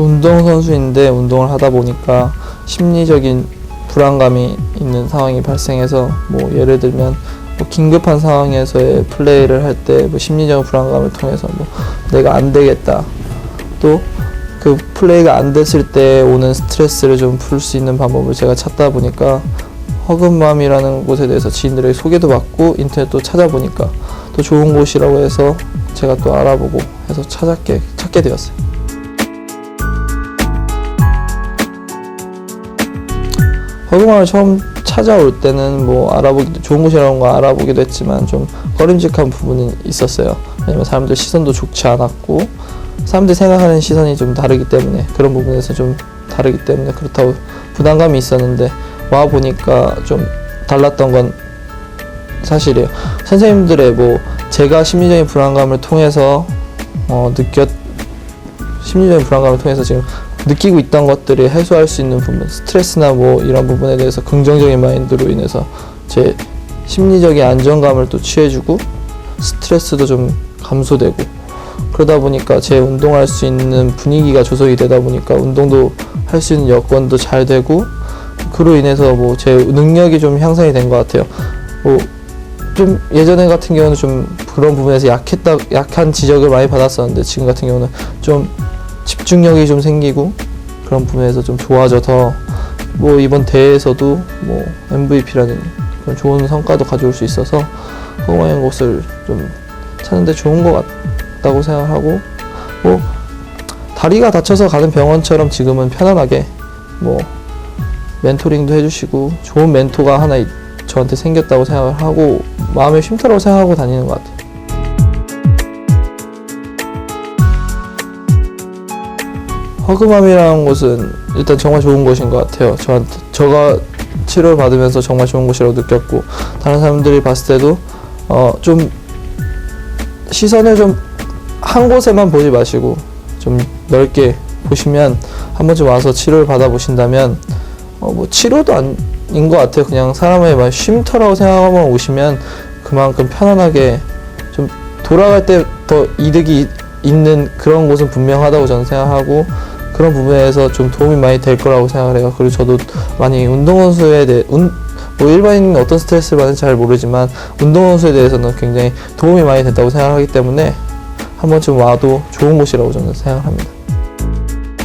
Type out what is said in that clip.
운동선수인데 운동을 하다 보니까 심리적인 불안감이 있는 상황이 발생해서 뭐 예를 들면 뭐 긴급한 상황에서의 플레이를 할 때 뭐 심리적 불안감을 통해서 뭐 내가 안 되겠다 또 그 플레이가 안 됐을 때 오는 스트레스를 좀 풀 수 있는 방법을 제가 찾다 보니까 허금맘이라는 곳에 대해서 지인들에게 소개도 받고 인터넷도 찾아보니까 또 좋은 곳이라고 해서 제가 또 알아보고 해서 찾았게 찾게 되었어요. 허금함을 처음 찾아올 때는 뭐 알아보기도 좋은 곳이라는 거 알아보기도 했지만 좀 꺼림직한 부분이 있었어요. 왜냐면 사람들 시선도 좋지 않았고 사람들이 생각하는 시선이 좀 다르기 때문에 그런 부분에서 좀 다르기 때문에 그렇다고 부담감이 있었는데 와 보니까 좀 달랐던 건 사실이에요. 선생님들의 뭐 제가 심리적인 불안감을 통해서 어 느꼈 심리적인 불안감을 통해서 지금 느끼고 있던 것들이 해소할 수 있는 부분, 스트레스나 뭐 이런 부분에 대해서 긍정적인 마인드로 인해서 제 심리적인 안정감을 또 취해주고 스트레스도 좀 감소되고 그러다 보니까 제 운동할 수 있는 분위기가 조성이 되다 보니까 운동도 할 수 있는 여건도 잘 되고 그로 인해서 뭐 제 능력이 좀 향상이 된 것 같아요. 뭐 좀 예전에 같은 경우는 좀 그런 부분에서 약했다 약한 지적을 많이 받았었는데 지금 같은 경우는 좀 집중력이 좀 생기고 그런 부분에서 좀 좋아져서 뭐 이번 대회에서도 뭐 MVP라는 그런 좋은 성과도 가져올 수 있어서 허공의 곳을 좀 찾는데 좋은 것 같다고 생각하고 뭐 다리가 다쳐서 가는 병원처럼 지금은 편안하게 뭐 멘토링도 해주시고 좋은 멘토가 하나 있- 저한테 생겼다고 생각을 하고 마음의 쉼터라고 생각하고 다니는 것 같아요. 허그맘이라는 곳은 일단 정말 좋은 곳인 것 같아요. 저한테 저가 치료를 받으면서 정말 좋은 곳이라고 느꼈고 다른 사람들이 봤을 때도 어 좀 시선을 좀 한 곳에만 보지 마시고 좀 넓게 보시면 한 번쯤 와서 치료를 받아 보신다면 어 뭐 치료도 아닌 것 같아요. 그냥 사람의 막 쉼터라고 생각하면 오시면 그만큼 편안하게 좀 돌아갈 때 더 이득이 있는 그런 곳은 분명하다고 저는 생각하고 그런 부분에서 좀 도움이 많이 될 거라고 생각을 해요. 그리고 저도 많이 운동선수에 대해 운, 뭐 일반인은 어떤 스트레스를 받는지 잘 모르지만 운동선수에 대해서는 굉장히 도움이 많이 된다고 생각하기 때문에 한 번쯤 와도 좋은 곳이라고 저는 생각합니다.